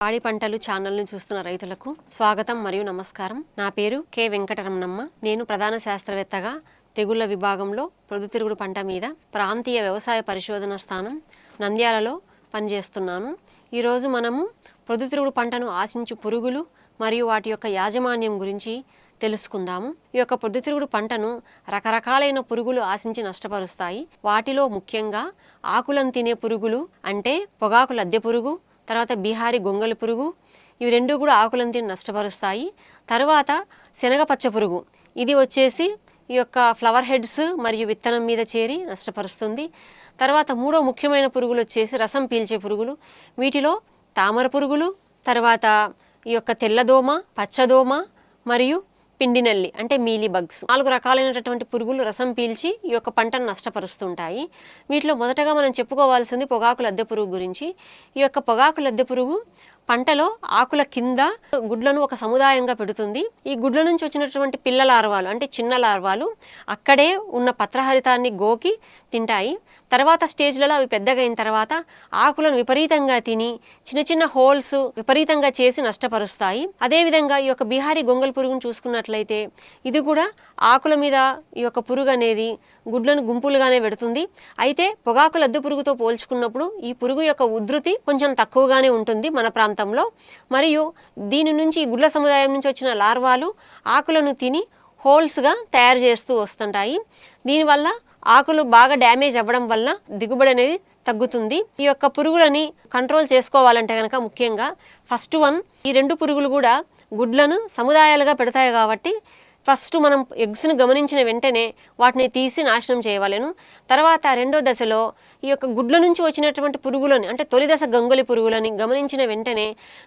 పాడి పంటలు ఛానల్ను చూస్తున్న రైతులకు స్వాగతం మరియు నమస్కారం. నా పేరు కె వెంకటరమణమ్మ. నేను ప్రధాన శాస్త్రవేత్తగా తెగుళ్ళ విభాగంలో పొద్దుతిరుగుడు పంట మీద ప్రాంతీయ వ్యవసాయ పరిశోధన స్థానం నంద్యాలలో పనిచేస్తున్నాను. ఈరోజు మనము పొద్దుతిరుగుడు పంటను ఆశించు పురుగులు మరియు వాటి యొక్క యాజమాన్యం గురించి తెలుసుకుందాము. ఈ యొక్క పొద్దుతిరుగుడు పంటను రకరకాలైన పురుగులు ఆశించి నష్టపరుస్తాయి. వాటిలో ముఖ్యంగా ఆకులను తినే పురుగులు అంటే పొగాకు లద్దె పురుగు తర్వాత బీహారీ గొంగలి పురుగు ఇవి రెండు కూడా ఆకులను తిని నష్టపరుస్తాయి. తర్వాత శనగ పచ్చ పురుగు ఇది వచ్చేసి ఈ యొక్క ఫ్లవర్ హెడ్స్ మరియు విత్తనం మీద చేరి నష్టపరుస్తుంది. తర్వాత మూడో ముఖ్యమైన పురుగులు వచ్చేసి రసం పీల్చే పురుగులు వీటిలో తామర పురుగులు తర్వాత ఈ యొక్క తెల్లదోమ పచ్చదోమ మరియు పిండి నల్లి అంటే మీలీ బగ్స్. నాలుగు రకాలైనటువంటి పురుగులు రసం పీల్చి ఈ యొక్క పంటను నష్టపరుస్తుంటాయి. వీటిలో మొదటగా మనం చెప్పుకోవాల్సింది పొగాకు లద్దె పురుగు గురించి. ఈ యొక్క పొగాకు లద్దె పురుగు పంటలో ఆకుల కింద గుడ్లను ఒక సముదాయంగా పెడుతుంది. ఈ గుడ్ల నుంచి వచ్చినటువంటి పిల్ల లార్వాలు అంటే చిన్న లార్వాలు అక్కడే ఉన్న పత్రహరితాన్ని గోకి తింటాయి. తర్వాత స్టేజ్లలో అవి పెద్దగైన తర్వాత ఆకులను విపరీతంగా తిని చిన్న చిన్న హోల్స్ విపరీతంగా చేసి నష్టపరుస్తాయి. అదేవిధంగా ఈ యొక్క బీహారీ గొంగల్ పురుగును చూసుకున్నట్లయితే ఇది కూడా ఆకుల మీద ఈ యొక్క పురుగు అనేది గుడ్లను గుంపులుగానే పెడుతుంది. అయితే పొగాకు లద్దె పురుగుతో పోల్చుకున్నప్పుడు ఈ పురుగు యొక్క ఉధృతి కొంచెం తక్కువగానే ఉంటుంది మన ప్రాంతంలో. మరియు దీని నుంచి గుడ్ల సముదాయం నుంచి వచ్చిన లార్వాలు ఆకులను తిని హోల్స్గా తయారు చేస్తూ వస్తుంటాయి. దీనివల్ల ఆకులు బాగా డ్యామేజ్ అవ్వడం వల్ల దిగుబడి అనేది తగ్గుతుంది. ఈ యొక్క పురుగులని కంట్రోల్ చేసుకోవాలంటే కనుక ముఖ్యంగా ఫస్ట్ వన్ ఈ రెండు పురుగులు కూడా గుడ్లను సముదాయాలుగా పెడతాయి కాబట్టి ఫస్ట్ మనం ఎగ్స్ని గమనించిన వెంటనే వాటిని తీసి నాశనం చేయవలెను. తర్వాత రెండో దశలో ఈ యొక్క గుడ్ల నుంచి వచ్చినటువంటి పురుగులని అంటే తొలి దశ గంగులి పురుగులని గమనించిన వెంటనే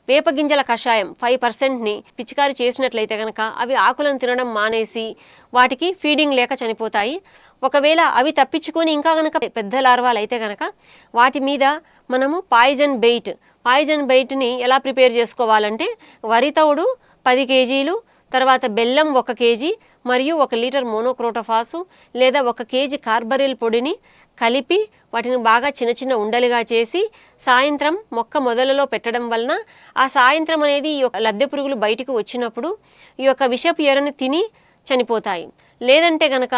వేపగింజల కషాయం ఫైవ్ పర్సెంట్ని పిచికారి చేసినట్లయితే కనుక అవి ఆకులను తినడం మానేసి వాటికి ఫీడింగ్ లేక చనిపోతాయి. ఒకవేళ అవి తప్పించుకొని ఇంకా కనుక పెద్ద లార్వాలు అయితే కనుక వాటి మీద మనము పాయిజన్ బెయిట్ పాయిజన్ బెయిట్ని ఎలా ప్రిపేర్ చేసుకోవాలంటే వరి తవుడు పది కేజీలు తర్వాత బెల్లం ఒక కేజీ మరియు ఒక లీటర్ మోనోక్రోటోఫాసు లేదా ఒక కేజీ కార్బరిల్ పొడిని కలిపి వాటిని బాగా చిన్న చిన్న ఉండలుగా చేసి సాయంత్రం మొక్క మొదలలో పెట్టడం వలన ఆ సాయంత్రం అనేది ఈ యొక్క లద్దె పురుగులు బయటకు వచ్చినప్పుడు ఈ యొక్క విషపు ఎరను తిని చనిపోతాయి. లేదంటే గనక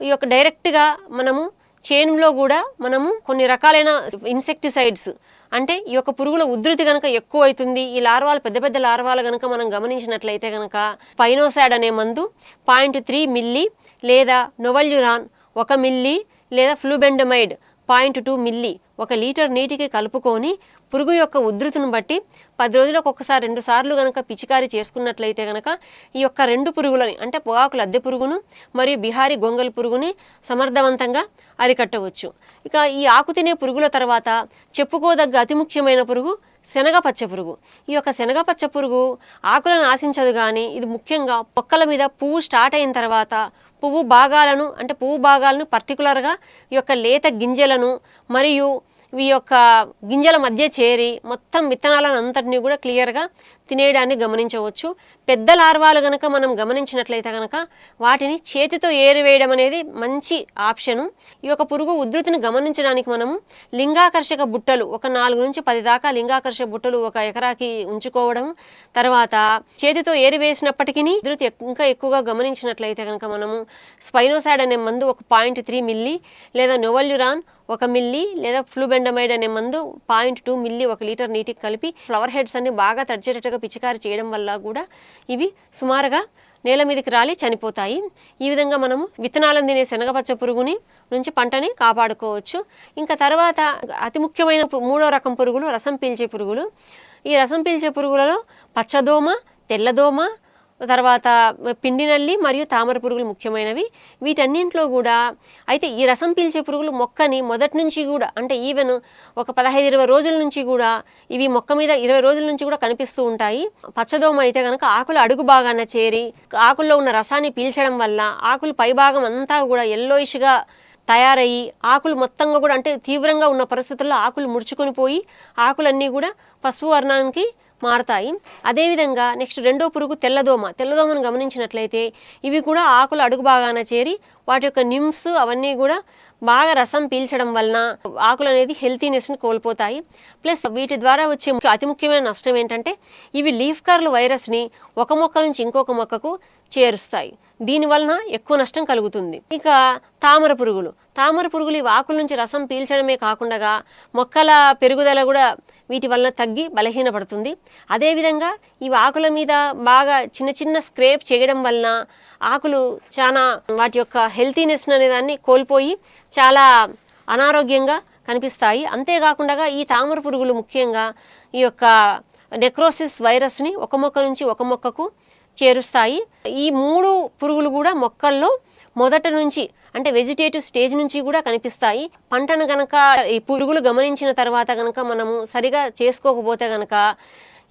ఈ యొక్క డైరెక్ట్గా మనము చేనులో కూడా మనము కొన్ని రకాలైన ఇన్సెక్టిసైడ్స్ అంటే ఈ యొక్క పురుగుల ఉధృతి కనుక ఎక్కువ అవుతుంది ఈ లార్వాలు పెద్ద పెద్ద లార్వాలు కనుక మనం గమనించినట్లయితే కనుక పైనోసాడ్ అనే మందు పాయింట్ త్రీ మిల్లీ లేదా నొవల్యురాన్ ఒక మిల్లీ లేదా ఫ్లూబెండమైడ్ పాయింట్ టూ మిల్లీ ఒక లీటర్ నీటికి కలుపుకొని పురుగు యొక్క ఉధృతిని బట్టి పది రోజులకు ఒకసారి రెండు సార్లు కనుక పిచికారీ చేసుకున్నట్లయితే కనుక ఈ యొక్క రెండు పురుగులని అంటే పొగాకు లద్దె పురుగును మరియు బిహారీ గొంగల్ పురుగుని సమర్థవంతంగా అరికట్టవచ్చు. ఇక ఈ ఆకు తినే పురుగుల తర్వాత చెప్పుకోదగ్గ అతి ముఖ్యమైన పురుగు శనగ పచ్చ పురుగు. ఈ యొక్క శనగ పచ్చ పురుగు ఆకులను ఆశించదు కానీ ఇది ముఖ్యంగా పొక్కల మీద పువ్వు స్టార్ట్ అయిన తర్వాత పువ్వు భాగాలను అంటే పువ్వు భాగాలను పర్టికులర్గా ఈ యొక్క లేత గింజలను మరియు ఈ యొక్క గింజల మధ్య చేరి మొత్తం విత్తనాలను అంతటినీ కూడా క్లియర్గా తినేయడాన్ని గమనించవచ్చు. పెద్ద లార్వాలు గనక మనం గమనించినట్లయితే కనుక వాటిని చేతితో ఏరివేయడం అనేది మంచి ఆప్షను. ఈ యొక్క పురుగు ఉధృతిని గమనించడానికి మనము లింగాకర్షక బుట్టలు ఒక నాలుగు నుంచి పది దాకా లింగాకర్షక బుట్టలు ఒక ఎకరాకి ఉంచుకోవడం. తర్వాత చేతితో ఏరివేసినప్పటికీ ఉధృతి ఇంకా ఎక్కువగా గమనించినట్లయితే కనుక మనము స్పైనోసైడ్ అనే మందు ఒక పాయింట్ త్రీ మిల్లీ లేదా నోవల్యురాన్ ఒక మిల్లీ లేదా ఫ్లూబెండమైడ్ అనే మందు పాయింట్ టూ మిల్లీ ఒక లీటర్ నీటికి కలిపి ఫ్లవర్ హెడ్స్ అన్ని బాగా తడిచేటట్టుగా పిచికారి చేయడం వల్ల కూడా ఇవి సుమారుగా నేల మీదకి రాలి చనిపోతాయి. ఈ విధంగా మనము విత్తనాలను తినే శనగపచ్చ పురుగుని నుంచి పంటని కాపాడుకోవచ్చు. ఇంకా తర్వాత అతి ముఖ్యమైన పు- మూడో రకం పురుగులు రసం పీల్చే పురుగులు. ఈ రసం పీల్చే పురుగులలో పచ్చదోమ తెల్లదోమ తర్వాత పిండి నల్లి మరియు తామర పురుగులు ముఖ్యమైనవి. వీటన్నింటిలో కూడా అయితే ఈ రసం పీల్చే పురుగులు మొక్కని మొదటి నుంచి కూడా అంటే ఈవెన్ ఒక పదహైదు ఇరవై రోజుల నుంచి కూడా ఇవి మొక్క మీద ఇరవై రోజుల నుంచి కూడా కనిపిస్తూ ఉంటాయి. పచ్చదోమ అయితే కనుక ఆకులు అడుగు భాగాన చేరి ఆకుల్లో ఉన్న రసాన్ని పీల్చడం వల్ల ఆకులు పైభాగం అంతా కూడా ఎల్లోయిష్గా తయారయ్యి ఆకులు మొత్తంగా కూడా అంటే తీవ్రంగా ఉన్న పరిస్థితుల్లో ఆకులు ముడుచుకొని పోయి ఆకులన్నీ కూడా పసుపు వర్ణానికి మారతాయి. అదేవిధంగా నెక్స్ట్ రెండో పురుగు తెల్లదోమ. తెల్లదోమను గమనించినట్లయితే ఇవి కూడా ఆకుల అడుగు భాగాన చేరి వాటి యొక్క నిమ్స్ అవన్నీ కూడా బాగా రసం పీల్చడం వలన ఆకులు అనేది హెల్తీనెస్ని కోల్పోతాయి. ప్లస్ వీటి ద్వారా వచ్చే ముఖ్య- అతి ముఖ్యమైన నష్టం ఏంటంటే ఇవి లీఫ్ కర్ల్ వైరస్ని ఒక మొక్క నుంచి ఇంకొక మొక్కకు చేరుస్తాయి. దీని వలన ఎక్కువ నష్టం కలుగుతుంది. ఇక తామర పురుగులు. తామర పురుగులు ఈ ఆకుల నుంచి రసం పీల్చడమే కాకుండా మొక్కల పెరుగుదల కూడా వీటి వలన తగ్గి బలహీనపడుతుంది. అదేవిధంగా ఈ ఆకుల మీద బాగా చిన్న చిన్న స్క్రేప్ చేయడం వలన ఆకులు చాలా వాటి యొక్క హెల్తీనెస్ అనే దాన్ని కోల్పోయి చాలా అనారోగ్యంగా కనిపిస్తాయి. అంతేకాకుండా ఈ తామర పురుగులు ముఖ్యంగా ఈ యొక్క నెక్రోసిస్ వైరస్ని ఒక మొక్క నుంచి ఒక మొక్కకు చేరుస్తాయి. ఈ మూడు పురుగులు కూడా మొక్కల్లో మొదట నుంచి అంటే వెజిటేటివ్ స్టేజ్ నుంచి కూడా కనిపిస్తాయి. పంటను గనక ఈ పురుగులు గమనించిన తర్వాత గనక మనము సరిగా చేసుకోకపోతే గనక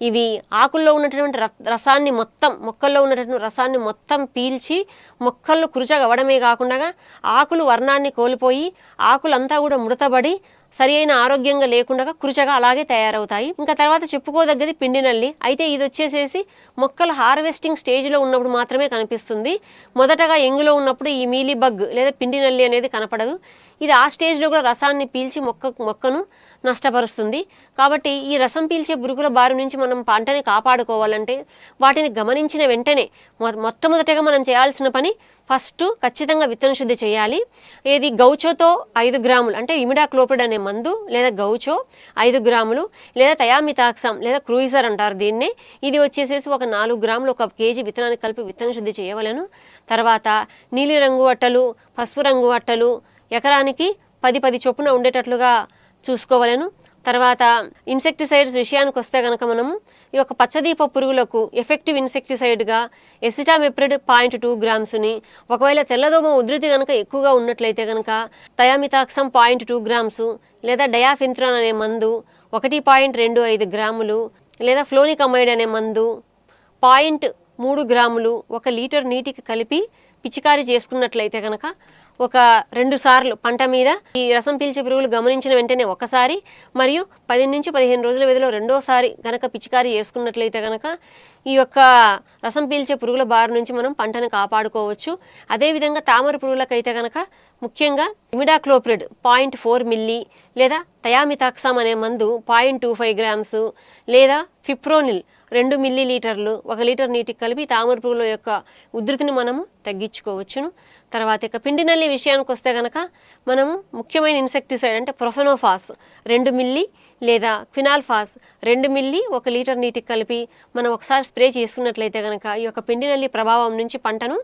ఇవి ఆకుల్లో ఉన్నటువంటి రసాన్ని మొత్తం మొక్కల్లో ఉన్నటువంటి రసాన్ని మొత్తం పీల్చి మొక్కలు కురుచగవడమే కాకుండా ఆకులు వర్ణాన్ని కోల్పోయి ఆకులంతా కూడా ముడతబడి సరి అయిన ఆరోగ్యంగా లేకుండా కురుచగా అలాగే తయారవుతాయి. ఇంకా తర్వాత చెప్పుకోదగ్గది పిండి నల్లి అయితే ఇది వచ్చేసేసి మొక్కలు హార్వెస్టింగ్ స్టేజ్లో ఉన్నప్పుడు మాత్రమే కనిపిస్తుంది. మొదటగా ఎంగులో ఉన్నప్పుడు ఈ మీలీ బగ్ లేదా పిండి నల్లి అనేది కనపడదు. ఇది ఆ స్టేజ్లో కూడా రసాన్ని పీల్చి మొక్క మొక్కను నష్టపరుస్తుంది. కాబట్టి ఈ రసం పీల్చే పురుగుల బారి నుంచి మనం పంటని కాపాడుకోవాలంటే వాటిని గమనించిన వెంటనే మొ- మొట్టమొదటిగా మనం చేయాల్సిన పని ఫస్ట్ ఖచ్చితంగా విత్తన శుద్ధి చేయాలి. ఏది గౌచోతో ఐదు గ్రాములు అంటే ఇమిడాక్లోపిడ్ అనే మందు లేదా గౌచో ఐదు గ్రాములు లేదా థయామితాక్సమ్ లేదా క్రూయిజర్ అంటారు దీన్నే. ఇది వచ్చేసేసి ఒక నాలుగు గ్రాములు ఒక కేజీ విత్తనానికి కలిపి విత్తన శుద్ధి చేయవలను. తర్వాత నీలిరంగు అట్టలు పసుపు రంగు అట్టలు ఎకరానికి పది పది చొప్పున ఉండేటట్లుగా చూసుకోవలను. తర్వాత ఇన్సెక్టిసైడ్స్ విషయానికి వస్తే కనుక మనము ఈ యొక్క పచ్చదీప పురుగులకు ఎఫెక్టివ్ ఇన్సెక్టిసైడ్గా ఎసిటామెప్రిడ్ పాయింట్ టూ గ్రామ్స్ని ఒకవేళ తెల్లదోమ ఉధృతి కనుక ఎక్కువగా ఉన్నట్లయితే కనుక థయామితాక్సమ్ పాయింట్ టూ గ్రామ్స్ లేదా డయాఫింత్రాన్ అనే మందు ఒకటి పాయింట్ రెండు ఐదు గ్రాములు లేదా ఫ్లోనికమైడ్ అనే మందు పాయింట్ మూడు గ్రాములు ఒక లీటర్ నీటికి కలిపి పిచికారీ చేసుకున్నట్లయితే కనుక ఒక రెండు సార్లు పంట మీద ఈ రసం పీల్చే పురుగులు గమనించిన వెంటనే ఒకసారి మరియు పది నుంచి పదిహేను రోజుల వ్యవధిలో రెండోసారి గనక పిచికారీ చేసుకున్నట్లయితే గనక ఈ యొక్క రసం పీల్చే పురుగుల బారి నుంచి మనం పంటను కాపాడుకోవచ్చు. అదేవిధంగా తామర పురుగులకైతే కనుక ముఖ్యంగా ఇమిడాక్లోప్రిడ్ పాయింట్ ఫోర్ మిల్లీ లేదా థయామితాక్సామ్ అనే మందు పాయింట్ టూ ఫైవ్ గ్రామ్స్ లేదా ఫిప్రోనిల్ రెండు మిల్లీ లీటర్లు ఒక లీటర్ నీటికి కలిపి తామర పురుగుల యొక్క ఉధృతిని మనము తగ్గించుకోవచ్చును. తర్వాత ఇక పిండి నల్లి విషయానికి వస్తే కనుక మనము ముఖ్యమైన ఇన్సెక్టిసైడ్ అంటే ప్రొఫెనోఫాస్ రెండు మిల్లీ లేదా క్వినాల్ఫాస్ రెండు మిల్లీ ఒక లీటర్ నీటికి కలిపి మనం ఒకసారి స్ప్రే చేసుకున్నట్లయితే కనుక ఈ యొక్క పిండి నల్లి ప్రభావం నుంచి పంటను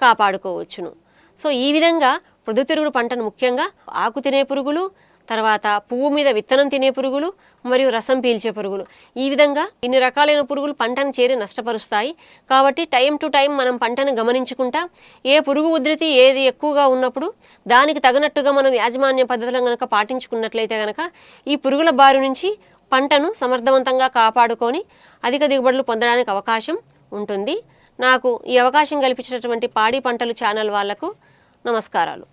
కాపాడుకోవచ్చును. సో ఈ విధంగా ప్రొద్దుతిరుగుడు పంటను ముఖ్యంగా ఆకు తినే పురుగులు తర్వాత పువ్వు మీద విత్తనం తినే పురుగులు మరియు రసం పీల్చే పురుగులు. ఈ విధంగా ఇన్ని రకాలైన పురుగులు పంటను చేరి నష్టపరుస్తాయి. కాబట్టి టైం టు టైం మనం పంటను గమనించుకుంటా ఏ పురుగు ఉధృతి ఏది ఎక్కువగా ఉన్నప్పుడు దానికి తగినట్టుగా మనం యాజమాన్య పద్ధతులను కనుక పాటించుకున్నట్లయితే కనుక ఈ పురుగుల బారి నుంచి పంటను సమర్థవంతంగా కాపాడుకొని అధిక దిగుబడులు పొందడానికి అవకాశం ఉంటుంది. నాకు ఈ అవకాశం కల్పించినటువంటి పాడి పంటలు ఛానల్ వాళ్ళకు నమస్కారాలు.